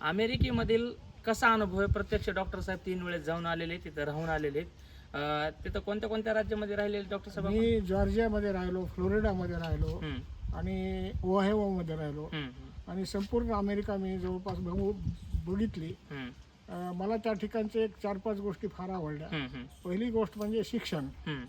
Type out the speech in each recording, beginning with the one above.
अमेरिकेमधील कसा अनुभव आहे? प्रत्यक्ष डॉक्टर साहेब तीन वेळेस जाऊन आलेले तिथं राहून आलेले आहेत. तिथं कोणत्या कोणत्या राज्यामध्ये राहिलेले डॉक्टर साहेब आपण? मी जॉर्जियामध्ये राहिलो फ्लोरिडामध्ये राहिलो हम्म, आणि ओहायोमध्ये राहिलो. हम्म, आणि संपूर्ण अमेरिका मी जवळपास बघू बघितली. हम्म, अं, मला त्या ठिकाणचे एक चार पाच गोष्टी फार आवडल्या. हम्म, हम्म, पहिली गोष्ट म्हणजे शिक्षण. हम्म,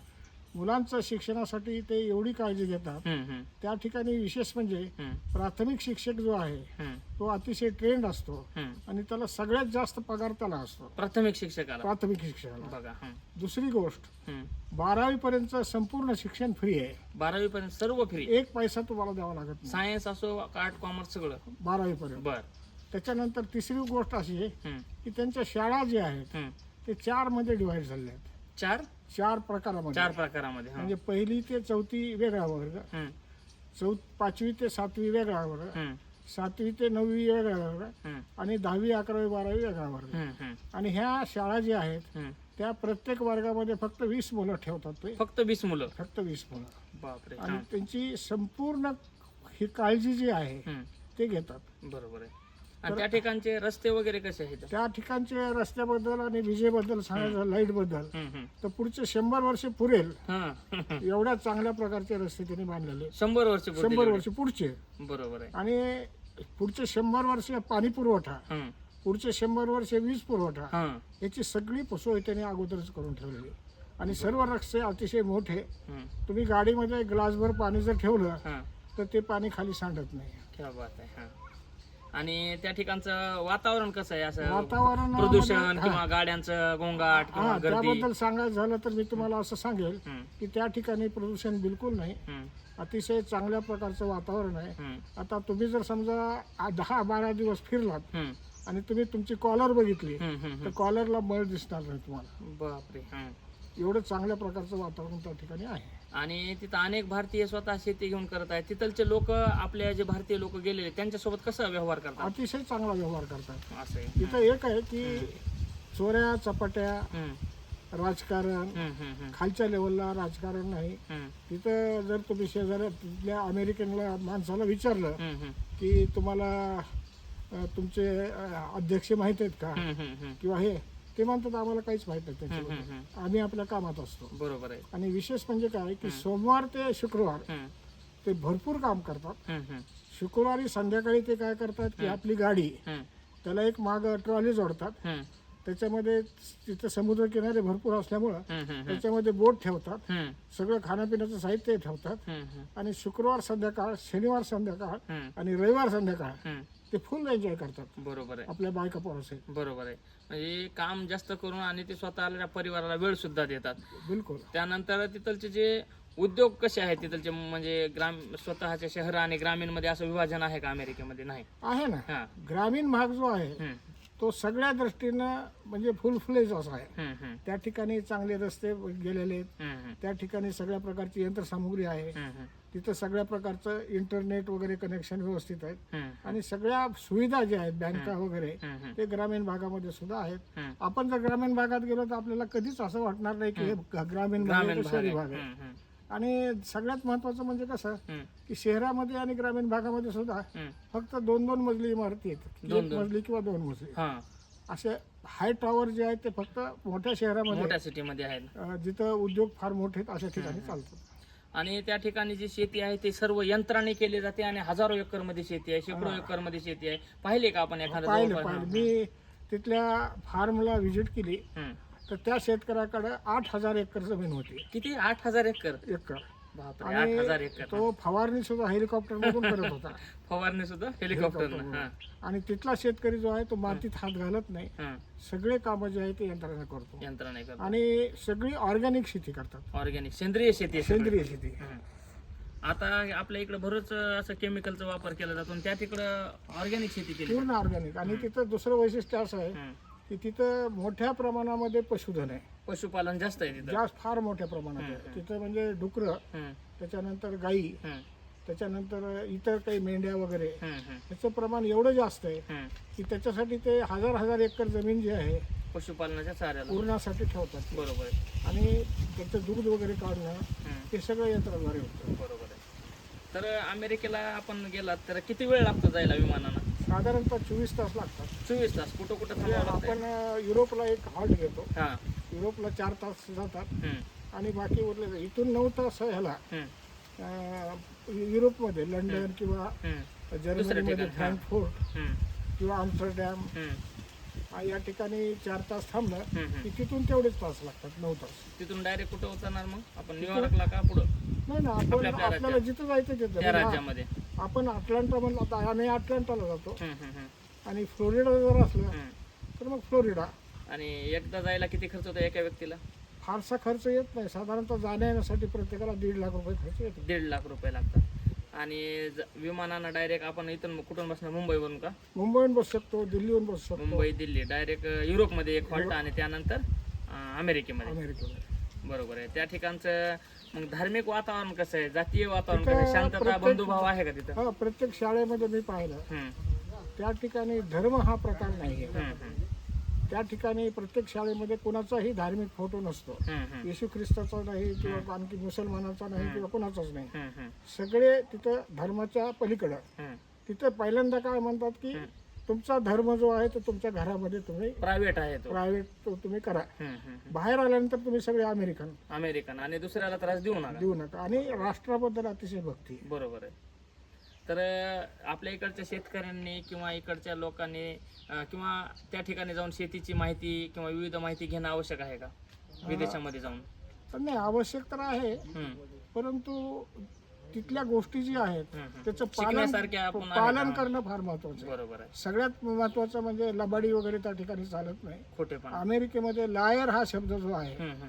मुलांचं शिक्षणासाठी ते एवढी काळजी घेतात. हम्म, हम्म, त्या ठिकाणी विशेष म्हणजे हम्म, प्राथमिक शिक्षक जो आहे हम्म, तो अतिशय ट्रेंड असतो. आणि त्याला सगळ्यात जास्त पगार त्याला असतो. प्राथमिक शिक्षकाला. प्राथमिक शिक्षणाला बघा दुसरी गोष्ट. बारावी पर्यंत संपूर्ण शिक्षण फ्री आहे. बारावी पर्यंत सर्व फ्री एक पैसा तुम्हाला द्यावा लागत नाही. सायन्स असो आर्ट कॉमर्स सगळं. बारावी पर्यंत बर. त्याच्यानंतर तिसरी गोष्ट अशी आहे की त्यांच्या शाळा ज्या आहेत. ते चारमध्ये डिव्हाइड झाले आहेत. चार? चार प्रकारामध्ये. चार प्रकारामध्ये हा. म्हणजे पहिली ते चौथी वेगळा वर्ग हम्म, चौ पाचवी ते सातवी वेगळा वर्ग सातवी ते नववी वेगळा वर्ग आणि दहावी अकरावी बारावी वेगळा वर्ग आणि ह्या शाळा ज्या आहेत. त्या प्रत्येक वर्गामध्ये फक्त वीस मुलं ठेवतात ते. फक्त वीस मुलं? फक्त वीस मुलं. बापरे. आणि. त्यांची संपूर्ण ही काळजी जी आहे ते घेतात. बरोबर आहे. आणि त्या ठिकाणचे रस्ते वगैरे कसे आहेत? त्या ठिकाणच्या रस्त्याबद्दल आणि विजेबद्दल सांगायचं लाइटबद्दल. तर पुढचे शंभर वर्ष पुरेल. हा. एवढ्या चांगल्या प्रकारचे रस्ते त्यांनी बांधलेले शंभर वर्ष शंभर वर्ष पुढचे. बरोबर आहे. आणि पुढचे शंभर वर्ष पाणी पुरवठा पुढचे शंभर वर्ष वीज पुरवठा हा. याची सगळी सोय त्यांनी अगोदरच करून ठेवलेली आणि सर्व रस्ते अतिशय मोठे तुम्ही गाडीमध्ये ग्लासभर पाणी जर ठेवलं हा. तर ते पाणी खाली सांडत नाही क्या बात आहे हा. आणि त्या ठिकाणचं वातावरण कसं आहे असं? वातावरण प्रदूषण किंवा गाड्यांचं गोंगाट किंवा गर्दी? त्याबद्दल सांगायचं झालं तर मी तुम्हाला असं सांगेल हम्म, की त्या ठिकाणी प्रदूषण बिलकुल नाही. हम्म, अतिशय चांगल्या प्रकारचं वातावरण आहे. हम्म, आता तुम्ही जर समजा आ- दहा बारा दिवस फिरलात हम्म, आणि तुम्ही तुमची कॉलर बघितली हम्म, हम्म, तर. कॉलरला मळ दिसणार नाही तुम्हाला. बापरे. एवढं चांगल्या प्रकारचं वातावरण त्या ठिकाणी आहे. आणि तिथं अनेक भारतीय स्वतः शेती घेऊन करत आहेत. तिथलचे लोक आपले जे भारतीय लोक गेलेले त्यांच्यासोबत कसं व्यवहार करतात? अतिशय चांगला व्यवहार करतात. असं आहे. इथं एक आहे की चोऱ्या चपाट्या हम्म, राजकारण हम्म, हम्म, हम्म, खालच्या लेवलला राजकारण नाही. हम्म, तिथं जर तुम्ही शेजाऱ्या तिथल्या अमेरिकनला माणसाला विचारलं हम्म, हम्म, की तुम्हाला अ, तुमचे अ, अध्यक्ष माहीत आहेत का? हम्म, हम्म, हम्म, किंवा हे ते म्हणतात आम्हाला काहीच माहीत नाही त्याच्याबद्दल. आम्ही आपल्या कामात असतो. बरोबर आहे. आणि विशेष म्हणजे काय की सोमवार ते शुक्रवार ते भरपूर काम करतात. शुक्रवारी संध्याकाळी ते काय करतात की आपली गाडी त्याला एक माग ट्रॉली जोडतात. त्याच्यामध्ये तिथं समुद्र किनारे भरपूर असल्यामुळं त्याच्यामध्ये बोट ठेवतात. सगळं खाण्यापिण्याचं साहित्य ठेवतात. आणि शुक्रवार संध्याकाळ शनिवार संध्याकाळ आणि रविवार संध्याकाळ. ते फुल एन्जॉय करतात. बरोबर आहे. आपल्या बायका पोरासाठी बरोबर आहे. म्हणजे काम जास्त करून आणि ते स्वतःला परिवाराला वेळ सुद्धा देतात. बिलकुल. त्यानंतर तिथलचे जे उद्योग कसे आहेत तिथलचे म्हणजे ग्राम स्वतःच्या शहर आणि ग्रामीणमध्ये असं विभाजन आहे का अमेरिकेमध्ये? नाही. आहे ना. हा. ग्रामीण भाग जो आहे तो सगळ्या दृष्टीनं म्हणजे फुल फ्लेज असा आहे. त्या ठिकाणी चांगले रस्ते गेलेले आहेत. त्या ठिकाणी सगळ्या प्रकारची यंत्रसामुग्री आहे. तिथं सगळ्या प्रकारचं इंटरनेट वगैरे कनेक्शन व्यवस्थित आहेत. आणि सगळ्या सुविधा ज्या आहेत बँका वगैरे ते ग्रामीण भागामध्ये सुद्धा आहेत. आपण जर ग्रामीण भागात गेलो तर आपल्याला कधीच असं वाटणार नाही की हे ग्रामीण भाग शहरी. भाग आहे. आणि सगळ्यात महत्वाचं म्हणजे कसं की शहरामध्ये आणि ग्रामीण भागामध्ये सुद्धा. फक्त दोन दोन मजली इमारती आहेत दोन एक. मजली किंवा दोन मजली. हा. असे हाय टॉवर जे आहेत ते फक्त मोठ्या शहरामध्ये मोठ्या सिटीमध्ये आहेत. जिथं उद्योग फार मोठे आहेत अशा ठिकाणी चालतात. आणि त्या ठिकाणी जी शेती आहे ती सर्व यंत्राने केली जाते आणि हजारो एकरमध्ये शेती आहे शेकडो एकरमध्ये शेती आहे. पाहिले का आपण एखादं मी तिथल्या फार्मला व्हिजिट केली. तर त्या शेतकऱ्याकडे आठ हजार एकर जमीन होती. किती? आठ हजार एकर? एकर. बापरे आठ हजार आणि एकर. तो फवारणी सुद्धा हेलिकॉप्टर मधून करत होता. फवारणी सुद्धा हेलिकॉप्टर. आणि तिथला शेतकरी जो आहे तो मातीत हात घालत नाही. सगळे कामं जे आहे ते यंत्रणा करतो. यंत्रणा करतो. आणि सगळी ऑर्गॅनिक शेती करतात. ऑर्गॅनिक सेंद्रिय शेती आहे सगळी. सेंद्रिय शेती. आता आपल्या इकडे बरंच असं केमिकलचा वापर केला जातो आणि त्या तिकडं ऑर्गॅनिक शेती केली पूर्ण ऑर्गॅनिक. आणि तिथं दुसरं वैशिष्ट्य असं आहे. की तिथं मोठ्या प्रमाणामध्ये पशुधन आहे पशुपालन जास्त आहे तिथं जास्त फार मोठ्या प्रमाणात आहे तिथं म्हणजे डुकरं. त्याच्यानंतर गाई. त्याच्यानंतर इतर काही मेंढ्या वगैरे हम्म. हम्म. याचं प्रमाण एवढं जास्त आहे. की त्याच्यासाठी ते हजार हजार एकर जमीन जी आहे पशुपालनाच्या चाऱ्याला पूर्णासाठी ठेवतात बरोबर आहे आणि त्याचं दूध वगैरे काढणं. हे सगळं यंत्राद्वारे होतं बरोबर आहे तर अमेरिकेला आपण गेलात तर किती वेळ लागतो जायला विमानानं साधारणतः चोवीस तास लागतात. चोवीस तास कुठं कुठं म्हणजे थांबावं लागतंय? आपण अं, युरोपला एक हॉल्ट घेतो. हा. युरोपला चार तास जातात. हम्म, आणि बाकी उरले इथून नऊ तास ह्याला हम्म, अं, युरोपमध्ये लंडन किंवा हम्म, जर्मनीमध्ये ठिकाण, हा. फ्रँकफुर्ट हम्म, किंवा आमस्टरडॅम हम्म, या ठिकाणी चार तास थांबलं हम्म. की तिथून तेवढेच तास लागतात नऊ तास. तिथून डायरेक्ट कुठं उतरणार मग? आपण न्यूयॉर्कला का पुढं? नाही ना आपण आपल्या- आपल्या आपल्याला राज्यात. जिथं जायचं त्या तिथं राज्यामध्ये. आपण अटलांटा म्हणलं आता आम्ही अटलांटाला जातो. आणि फ्लोरिडा जर असलं. तर मग फ्लोरिडा आणि एकदा जायला किती खर्च होतो एका व्यक्तीला? फारसा खर्च येत नाही. साधारणतः जाण्या येण्यासाठी प्रत्येकाला दीड लाख रुपये खर्च येतो. दीड लाख रुपये लागतात. आणि ज- विमानानं डायरेक्ट आपण इथून कुठून बसणार? मुंबईवरून का? मुंबईहून बसू शकतो दिल्लीहून बसू शकतो. मुंबई दिल्ली. डायरेक्ट युरोपमध्ये एक हॉल्ट आणि त्यानंतर अं, अमेरिकेमध्ये. अमेरिकेमध्ये. बरोबर आहे. त्या ठिकाणचं मग धार्मिक वातावरण कसं आहे? जातीय वातावरण कसं आहे? शांतता प्रत्येक- बंधुभाव आहे का तिथं? हा प्रत्येक शाळेमध्ये मी पाहिलं. हम्म, त्या ठिकाणी धर्म हा प्रकार नाही आहे हम्म, हम्म, त्या ठिकाणी प्रत्येक शाळेमध्ये कोणाचाही धार्मिक फोटो नसतो. हम्म, हम्म, येशू ख्रिस्ताचा नाही किंवा आणखी मुसलमानाचा नाही किंवा कोणाचाच नाही. हम्म, हम्म, सगळे तिथं धर्माच्या पलीकडं. हम्म. तिथं पहिल्यांदा काय म्हणतात की तुमचा धर्म जो आहे तो तुमच्या घरामध्ये तुम्ही प्रायव्हेट आहे तो. प्रायव्हेट तो तुम्ही करा. बाहेर आल्यानंतर तुम्ही सगळे अमेरिकन अमेरिकन आणि दुसऱ्याला त्रास देऊ नका. देऊ नका. आणि राष्ट्राबद्दल अतिशय भक्ती. बरोबर आहे. तर आपल्या इकडच्या शेतकऱ्यांनी किंवा इकडच्या लोकांनी किंवा त्या ठिकाणी जाऊन शेतीची माहिती किंवा विविध माहिती घेणं आवश्यक आहे का? विदेशामध्ये जाऊन. नाही आवश्यक तर आहे. परंतु तिथल्या गोष्टी जी आहेत. त्याचं शिकण्यासारख्या आपण पालन आहे पालन का? करणं फार महत्वाचं आहे बरोबर आहे सगळ्यात महत्वाचं म्हणजे लबाडी वगैरे त्या ठिकाणी चालत नाही खोटेपणा अमेरिकेमध्ये लायर हा शब्द जो आहे हम्म, हम्म.